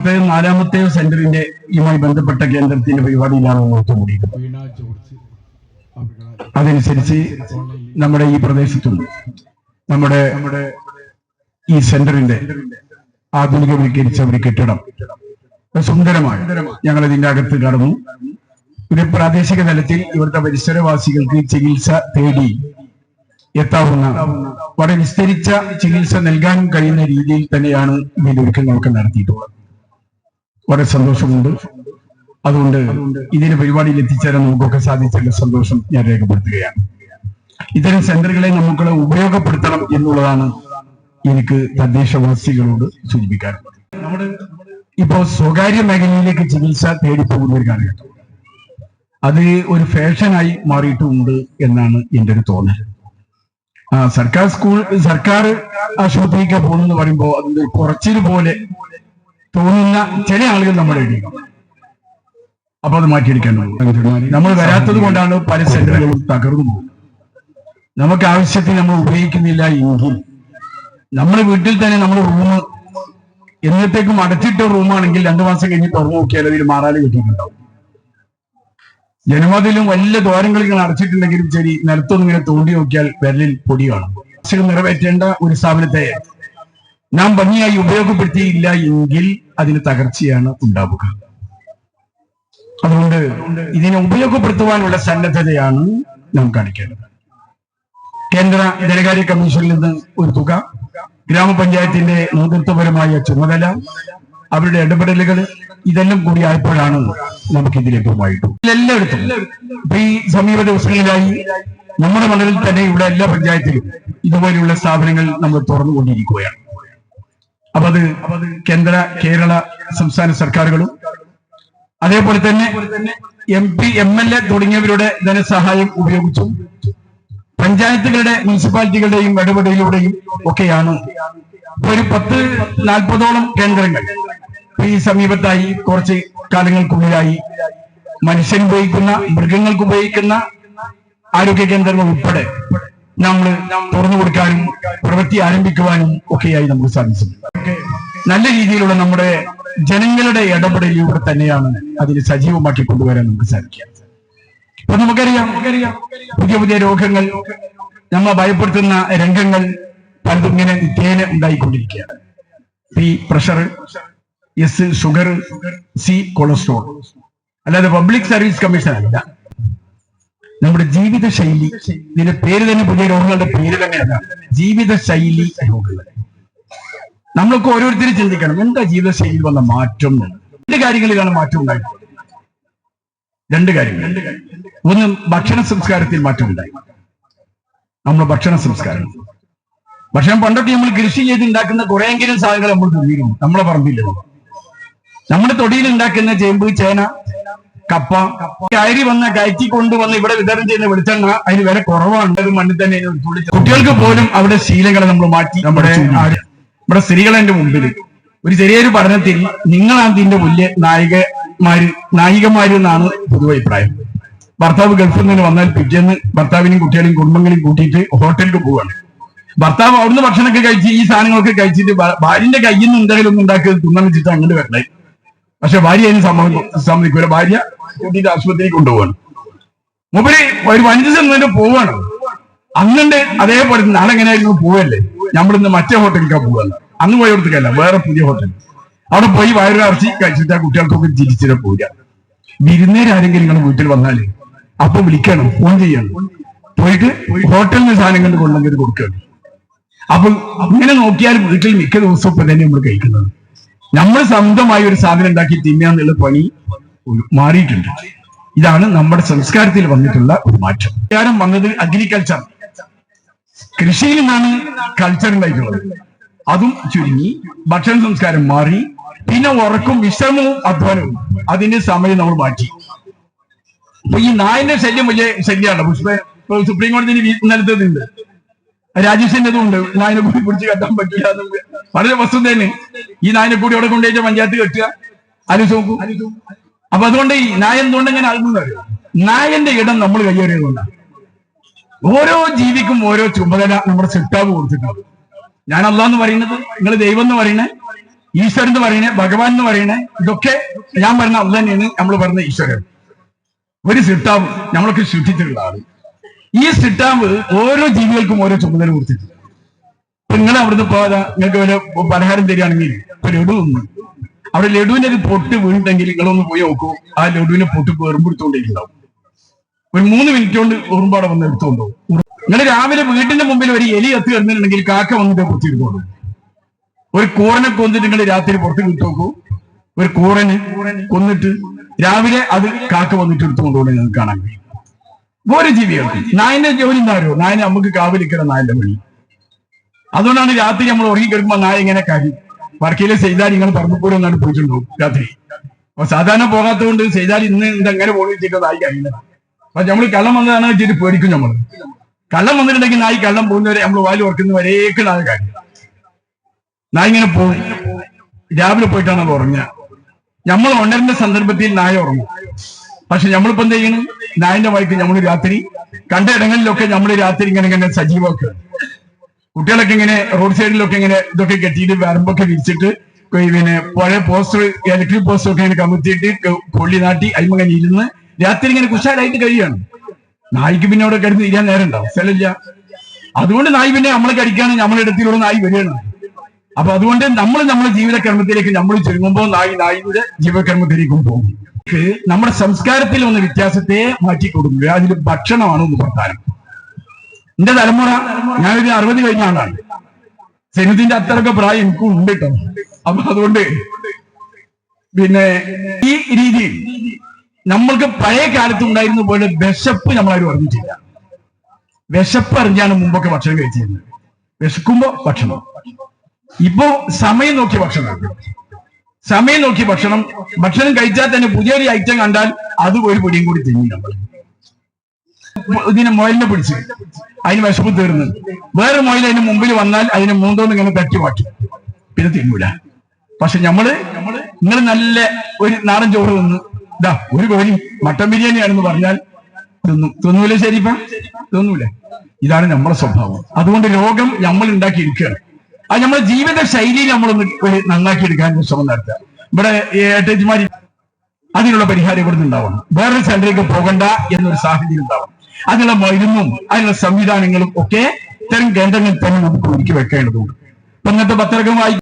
ഇത് നാലാമത്തെ സെന്ററിന്റെ ഇതുമായി ബന്ധപ്പെട്ട കേന്ദ്രത്തിന്റെ പരിപാടിയിലാണ് ഒത്തുകൂടിയത് അതനുസരിച്ച് നമ്മുടെ ഈ പ്രദേശത്തും നമ്മുടെ നമ്മുടെ ഈ സെന്ററിന്റെ ആധുനികവൽക്കരിച്ച ഒരു കെട്ടിടം സുന്ദരമായി ഞങ്ങൾ ഇതിന്റെ അകത്ത് കടന്നു. ഒരു പ്രാദേശിക തലത്തിൽ ഇവിടുത്തെ പരിസരവാസികൾക്ക് ചികിത്സ തേടി എത്താവുന്ന വളരെ വിസ്തരിച്ച ചികിത്സ നൽകാൻ കഴിയുന്ന രീതിയിൽ തന്നെയാണ് ഇതിന്റെ ഒരുക്കങ്ങളൊക്കെ നടത്തിയിട്ടുള്ളത്. വളരെ സന്തോഷമുണ്ട്. അതുകൊണ്ട് ഇതിന്റെ പരിപാടിയിൽ എത്തിച്ചേരാൻ നമുക്കൊക്കെ സാധിച്ചതിന്റെ സന്തോഷം ഞാൻ രേഖപ്പെടുത്തുകയാണ്. ഇത്തരം സെന്ററുകളെ നമുക്ക് ഉപയോഗപ്പെടുത്തണം എന്നുള്ളതാണ് എനിക്ക് തദ്ദേശവാസികളോട് സൂചിപ്പിക്കാറുള്ളത് നമ്മുടെ ഇപ്പോ സ്വകാര്യ മേഖലയിലേക്ക് ചികിത്സ തേടി പോകുന്ന ഒരു കാലഘട്ടം. അത് ഒരു ഫാഷനായി മാറിയിട്ടുമുണ്ട് എന്നാണ് എന്റെ ഒരു തോന്നൽ. സർക്കാർ സ്കൂൾ സർക്കാർ ആശുപത്രിക്ക് പോകുന്നു പറയുമ്പോൾ അതിന്റെ കുറച്ചിൽ പോലെ തോന്നുന്ന ചില ആളുകൾ നമ്മുടെ ഇടയിൽ. അപ്പൊ അത് മാറ്റിയെടുക്കേണ്ടത് നമ്മൾ വരാത്തത് കൊണ്ടാണ് പല സെന്ററുകളും തകർന്നു നമുക്ക് ആവശ്യത്തിന് നമ്മൾ ഉപയോഗിക്കുന്നില്ല എങ്കിൽ നമ്മുടെ വീട്ടിൽ തന്നെ നമ്മൾ റൂം എന്നത്തേക്കും അടച്ചിട്ട റൂമാണെങ്കിൽ രണ്ടു മാസം കഴിഞ്ഞ് തുറന്നു നോക്കിയാൽ അതിൽ മാറാൽ കിട്ടിയിട്ടുണ്ടാവും. ജനമതിലും വലിയ ദ്വാരങ്ങൾ ഇങ്ങനെ അടച്ചിട്ടുണ്ടെങ്കിലും ശരി നിലത്തൊന്നും ഇങ്ങനെ തോണ്ടി നോക്കിയാൽ വിരലിൽ പൊടിയാണ് നിറവേറ്റേണ്ട ഒരു സ്ഥാപനത്തെ നാം ഭംഗിയായി ഉപയോഗപ്പെടുത്തിയില്ല എങ്കിൽ അതിന് തകർച്ചയാണ് ഉണ്ടാവുക. അതുകൊണ്ട് ഇതിനെ ഉപയോഗപ്പെടുത്തുവാനുള്ള സന്നദ്ധതയാണ് നാം കാണിക്കേണ്ടത്. കേന്ദ്ര ധനകാര്യ കമ്മീഷനിൽ നിന്ന് ഒരു തുക ഗ്രാമപഞ്ചായത്തിന്റെ നേതൃത്വപരമായ ചുമതല അവരുടെ ഇടപെടലുകൾ ഇതെല്ലാം കൂടി ആയപ്പോഴാണ് നമുക്ക് ഇത് ലഭ്യമായിട്ടു എല്ലായിടത്തും ഇപ്പൊ ഈ സമീപ ദിവസങ്ങളിലായി നമ്മുടെ മണ്ഡലത്തിൽ ഇവിടെ എല്ലാ പഞ്ചായത്തിലും ഇതുപോലെയുള്ള സ്ഥാപനങ്ങൾ നമ്മൾ തുറന്നുകൊണ്ടിരിക്കുകയാണ്. അപ്പൊ അത് കേന്ദ്ര കേരള സംസ്ഥാന സർക്കാരുകളും അതേപോലെ തന്നെ M P M L A തുടങ്ങിയവരുടെ ധനസഹായം ഉപയോഗിച്ചും പഞ്ചായത്തുകളുടെ മുനിസിപ്പാലിറ്റികളുടെയും ഇടപെടലിലൂടെയും ഒക്കെയാണ്. ഒരു പത്ത് നാൽപ്പതോളം കേന്ദ്രങ്ങൾ ഈ സമീപത്തായി കുറച്ച് കാലങ്ങൾക്കുള്ളിലായി മനുഷ്യൻ ഉപയോഗിക്കുന്ന മൃഗങ്ങൾക്ക് ഉപയോഗിക്കുന്ന ആരോഗ്യ കേന്ദ്രങ്ങൾ ഉൾപ്പെടെ നമ്മൾ തുറന്നു കൊടുക്കാനും പ്രവൃത്തി ആരംഭിക്കുവാനും ഒക്കെയായി നമുക്ക് സാധിച്ചു നല്ല രീതിയിലുള്ള നമ്മുടെ ജനങ്ങളുടെ ഇടപെടലിലൂടെ തന്നെയാണ് അതിന് സജീവമാക്കി കൊണ്ടുവരാൻ നമുക്ക് സാധിക്കുക. ഇപ്പൊ നമുക്കറിയാം പുതിയ പുതിയ രോഗങ്ങൾ നമ്മെ ഭയപ്പെടുത്തുന്ന രംഗങ്ങൾ പലതും ഇങ്ങനെ നിത്യേന ഉണ്ടായിക്കൊണ്ടിരിക്കുകയാണ്. B pressure S sugar C cholesterol അല്ലാതെ പബ്ലിക് സർവീസ് കമ്മീഷൻ അല്ല. നമ്മുടെ ജീവിത ശൈലി ഇതിന്റെ പേര് തന്നെ പുതിയ രോഗങ്ങളുടെ പേര് തന്നെ അതാണ് ജീവിത ശൈലി രോഗങ്ങൾ. നമ്മളൊക്കെ ഓരോരുത്തരും ചിന്തിക്കണം. എന്താ ജീവിതശൈലി വന്ന മാറ്റം രണ്ട് കാര്യങ്ങളിലാണ് മാറ്റം ഉണ്ടായിട്ടുള്ളത് രണ്ട് കാര്യങ്ങൾ. ഒന്ന് ഭക്ഷണ സംസ്കാരത്തിൽ മാറ്റം ഉണ്ടായി. നമ്മൾ ഭക്ഷണ സംസ്കാരം. ഭക്ഷണം പണ്ടൊക്കെ നമ്മൾ കൃഷി ചെയ്ത് ഉണ്ടാക്കുന്ന കുറെയെങ്കിലും സാധനങ്ങൾ നമ്മൾ തിന്നിരുന്നു. നമ്മളെ പറമ്പില്ല നമ്മുടെ തൊടിയിൽ ഉണ്ടാക്കുന്ന ചേമ്പ് ചേന കപ്പ കയറി വന്ന കയറ്റി കൊണ്ടുവന്ന് ഇവിടെ വിതരണം ചെയ്യുന്ന വെളിച്ചെണ്ണ അതിന് വില കുറവാണ്. മണ്ണിൽ തന്നെ കുട്ടികൾക്ക് പോലും അവിടെ ശീലങ്ങളെ നമ്മൾ മാറ്റി നമ്മുടെ ആര്- സ്ത്രീകൾ എന്റെ മുമ്പിൽ ഒരു ചെറിയൊരു പഠനത്തിൽ നിങ്ങളാണ് ഇതിന്റെ വലിയ നായികമാര് നായികമാര് എന്നാണ് പൊതുവെ അഭിപ്രായം. ഭർത്താവ് ഗൾഫിൽ നിന്ന് വന്നാൽ പിറ്റേന്ന് ഭർത്താവിനെയും കുട്ടികളെയും കുടുംബങ്ങളെയും കൂട്ടിയിട്ട് ഹോട്ടലിൽ പോവാണ് ഭർത്താവ് അവിടുന്ന് ഭക്ഷണമൊക്കെ കഴിച്ച് ഈ സാധനങ്ങളൊക്കെ കഴിച്ചിട്ട് ഭാര്യന്റെ കയ്യിൽ നിന്ന് എന്തെങ്കിലും ഒന്നും ഉണ്ടാക്കി തിന്നാൻ വെച്ചിട്ട് അങ്ങോട്ട് വരണേ. പക്ഷെ ഭാര്യ അതിന് സമ്മതി സമ്മതിക്കൂല. ഭാര്യ കൂട്ടിയിട്ട് ആശുപത്രിയിൽ കൊണ്ടുപോവാണ്. മുമ്പ് ഒരു വനിത ചെന്നിട്ട് പോവാണ്. അങ്ങനെ അതേപോലെ നാളെ എങ്ങനെയായിരുന്നു പോവല്ലേ? നമ്മളിന്ന് മറ്റേ ഹോട്ടലിലേക്കാ പോവാന്ന്. അന്ന് പോയ പോയവർക്കല്ല വേറെ പുതിയ ഹോട്ടൽ. അവിടെ പോയി വയറിറച്ചി കഴിച്ചിട്ട് ആ കുട്ടികൾക്കൊക്കെ ചിരിച്ചിട്ട് പോവുക വിരുന്നേരാരെങ്കിലും നിങ്ങളുടെ വീട്ടിൽ വന്നാൽ അപ്പൊ വിളിക്കണം ഫോൺ ചെയ്യണം. പോയിട്ട് ഹോട്ടലിൽ നിന്ന് കണ്ട് കൊണ്ടെങ്കിൽ കൊടുക്കണം. അപ്പൊ അങ്ങനെ നോക്കിയാൽ വീട്ടിൽ മിക്ക ദിവസവും ഇപ്പൊ തന്നെ നമ്മൾ കഴിക്കുന്നത്. നമ്മൾ സ്വന്തമായി ഒരു സാധനം ഉണ്ടാക്കി തിന്നാന്നുള്ള പണി മാറിയിട്ടുണ്ട്. ഇതാണ് നമ്മുടെ സംസ്കാരത്തിൽ വന്നിട്ടുള്ള ഒരു മാറ്റം. വന്നത് അഗ്രികൾച്ചർ കൃഷിയിൽ നിന്നാണ് കൾച്ചർ ഉണ്ടായിട്ടുള്ളത്. അതും ചുരുങ്ങി ഭക്ഷണ സംസ്കാരം മാറി പിന്നെ ഉറക്കും വിശ്രമവും അധ്വാനവും. അതിന്റെ സമയം നമ്മൾ മാറ്റി. അപ്പൊ ഈ നായന്റെ ശല്യം വലിയ ശല്യമാണ്. പുഷ്പ സുപ്രീം കോടതി ഇന്നലത്തേതുണ്ട് രാജേഷിന്റെതും ഉണ്ട്. നായനെ കൂടി പിടിച്ച് കെട്ടാൻ പറ്റില്ല വളരെ വസ്തുത തന്നെ ഈ നായനെ കൂടി അവിടെ കൊണ്ടുപോയിട്ട് പഞ്ചായത്ത് കെട്ടുക. ആലോചിച്ച് നോക്കൂ. അപ്പൊ അതുകൊണ്ട് ഈ നായ എന്തുകൊണ്ട് എങ്ങനെ ആകുന്നത് നായന്റെ ഇടം നമ്മൾ കയ്യേറിയതുകൊണ്ടാണ് ഓരോ ജീവിക്കും ഓരോ ചുമതല നമ്മുടെ സിട്ടാവ് കൊടുത്തിട്ടുണ്ട്. ഞാൻ അല്ല എന്ന് പറയുന്നത് നിങ്ങൾ ദൈവം എന്ന് പറയണേ ഈശ്വരൻ എന്ന് പറയണേ ഭഗവാൻ എന്ന് പറയണേ ഇതൊക്കെ ഞാൻ പറഞ്ഞ അല്ല തന്നെയാണ് നമ്മൾ പറഞ്ഞ ഈശ്വരൻ. ഒരു സിട്ടാവ് നമ്മളൊക്കെ ശുദ്ധിച്ചിട്ടുള്ള ആൾ. ഈ സിട്ടാവ് ഓരോ ജീവികൾക്കും ഓരോ ചുമതല കൊടുത്തിട്ടുണ്ട്. നിങ്ങൾ അവിടുന്ന് പോകാതെ നിങ്ങൾക്ക് വല്ല പലഹാരം തരികയാണെങ്കിൽ ഇപ്പൊ ലഡു ഒന്ന് അവിടെ ലഡുവിന്റെ ഒരു പൊട്ട് വീണിട്ടെങ്കിൽ നിങ്ങളൊന്ന് പോയി നോക്കൂ. ആ ലഡുവിനെ പൊട്ട് വെറുമ്പെടുത്തോണ്ടിരിക്കുന്നുണ്ടാവും ഒരു മൂന്ന് മിനിറ്റ് കൊണ്ട് ഉറുമ്പാടെ വന്ന് എടുത്തുകൊണ്ടോ നിങ്ങൾ രാവിലെ വീട്ടിന്റെ മുമ്പിൽ ഒരു എലി എത്തി കിടന്നിട്ടുണ്ടെങ്കിൽ കാക്ക വന്നിട്ട് കുത്തിയിരുന്നോളൂ ഒരു കൂറനെ കൊന്നിട്ട് നിങ്ങൾ രാത്രി പുറത്ത് വിട്ടു നോക്കൂ. ഒരു കൂറന് കൊന്നിട്ട് രാവിലെ അത് കാക്ക വന്നിട്ട് എടുത്തുകൊണ്ടുകൊണ്ട് നിങ്ങൾക്ക് കാണാൻ കഴിയും. ഓരോ ജീവികൾക്ക്. നായന്റെ ജോലി എന്താണോ നായനെ നമുക്ക് കാവലിക്കണം നായന്റെ പണി. അതുകൊണ്ടാണ് രാത്രി നമ്മൾ ഉറങ്ങി കിടക്കുമ്പോ നായ ഇങ്ങനെ കാര്യം വർക്കയിലെ ചെയ്താൽ നിങ്ങൾ പറമ്പൂരം ഒന്നാണ് പോയിട്ടുണ്ടാവും രാത്രി. അപ്പൊ സാധാരണ പോകാത്തതുകൊണ്ട് ചെയ്താൽ ഇന്ന് ഇതെങ്ങനെ പോയി വെച്ചിട്ട് നായി നമ്മൾ കള്ളം വന്നതാണ് വെച്ചിട്ട് പേടിക്കും നമ്മൾ കള്ളം വന്നിട്ടുണ്ടെങ്കിൽ നായി കള്ളം പോകുന്നവരെ നമ്മൾ വാൽ ഓർക്കുന്ന വരേക്ക് കാര്യം. നായ ഇങ്ങനെ പോകും. രാവിലെ പോയിട്ടാണ് അത് ഉറങ്ങുക. നമ്മൾ ഉണരുന്ന സന്ദർഭത്തിൽ നായ ഉറങ്ങും. പക്ഷെ നമ്മളിപ്പോ എന്ത് ചെയ്യണം? നായന്റെ വഴിക്ക് നമ്മൾ രാത്രി കണ്ട ഇടങ്ങളിലൊക്കെ നമ്മൾ രാത്രി ഇങ്ങനെ ഇങ്ങനെ സജീവമാക്കുക. കുട്ടികളൊക്കെ ഇങ്ങനെ റോഡ് സൈഡിലൊക്കെ ഇങ്ങനെ ഇതൊക്കെ കെട്ടിയിട്ട് വരമ്പൊക്കെ വിരിച്ചിട്ട് പിന്നെ പഴയ പോസ്റ്റർ ഇലക്ട്രിക് പോസ്റ്റർ ഒക്കെ ഇങ്ങനെ കമത്തിയിട്ട് കൊള്ളി നാട്ടി അതിമങ്ങനെ ഇരുന്ന് രാത്രി ഇങ്ങനെ കുശാലായിട്ട് കഴിയാണ്. നായിക്ക് പിന്നെ അവിടെ കിടന്ന് ഇരിക്കാൻ നേരം ഉണ്ടാവും സ്ഥലമില്ല. അതുകൊണ്ട് നായി പിന്നെ നമ്മളെ കടിക്കാണ് നമ്മളെ ഇടത്തിലുള്ള നായി വരികയാണ്. അപ്പൊ അതുകൊണ്ട് നമ്മൾ നമ്മുടെ ജീവിതകർമ്മത്തിലേക്ക് നമ്മൾ ചുരുങ്ങുമ്പോൾ നായി നായിയുടെ ജീവകർമ്മത്തിലേക്കും പോകും. നമ്മുടെ സംസ്കാരത്തിൽ വന്ന വ്യത്യാസത്തെ മാറ്റി കൊടുക്കുക അതിൽ ഭക്ഷണമാണ് ഒന്ന് പ്രധാനം. എന്റെ തലമുറ ഞാനൊരു അറുപത് കഴിഞ്ഞ ആളാണ്. സെനത്തിന്റെ അത്രയൊക്കെ പ്രായം എനിക്കും ഉണ്ട് കേട്ടോ. അപ്പൊ അതുകൊണ്ട് പിന്നെ ഈ രീതിയിൽ നമ്മൾക്ക് പഴയ കാലത്ത് ഉണ്ടായിരുന്ന പോലെ വിശപ്പ് നമ്മളാരും അറിഞ്ഞിട്ടില്ല. വിശപ്പ് അറിഞ്ഞാണ് മുമ്പൊക്കെ ഭക്ഷണം കഴിച്ചിരുന്നത്. വിശക്കുമ്പോ ഭക്ഷണം. ഇപ്പോ സമയം നോക്കി ഭക്ഷണം. സമയം നോക്കി ഭക്ഷണം. ഭക്ഷണം കഴിച്ചാൽ തന്നെ പുതിയൊരു ഐറ്റം കണ്ടാൽ അത് ഒരു പൊടിയും കൂടി തിന്നി നമ്മൾ ഇതിനെ മുയലിനെ പിടിച്ച് അതിന് വിശപ്പ് തീർന്ന്. വേറെ മുയൽ അതിന് മുമ്പിൽ വന്നാൽ അതിനെ മൂന്നോന്ന് ഇങ്ങനെ തട്ടി മാറ്റി. പിന്നെ തിന്നൂല. പക്ഷെ നമ്മൾ നിങ്ങൾ നല്ല ഒരു നാടൻ ചോറ് തിന്ന് ഇതാ ഒരു കോഴി മട്ടൻ ബിരിയാണിയാണെന്ന് പറഞ്ഞാൽ തിന്നും. തിന്നൂല ശരിപ്പ തിന്നൂല. ഇതാണ് നമ്മുടെ സ്വഭാവം. അതുകൊണ്ട് രോഗം നമ്മൾ ഉണ്ടാക്കിയിരിക്കുകയാണ്. അത് നമ്മുടെ ജീവിത ശൈലി നമ്മളൊന്ന് നന്നാക്കി എടുക്കാൻ ശ്രമം നടത്തുക. ഇവിടെ ഏട്ടന്മാർ അതിനുള്ള പരിഹാരം ഇവിടുന്ന് ഉണ്ടാവണം. വേറൊരു സെന്ററിലേക്ക് പോകണ്ട എന്നൊരു സാഹചര്യം ഉണ്ടാവണം. അതിനുള്ള മരുന്നും അതിനുള്ള സംവിധാനങ്ങളും ഒക്കെ ഇത്തരം കേന്ദ്രങ്ങളിൽ തന്നെ നമുക്ക് ഒരുക്കി വെക്കേണ്ടതുണ്ട്. ഇപ്പൊ ഇന്നത്തെ പത്രകം വായി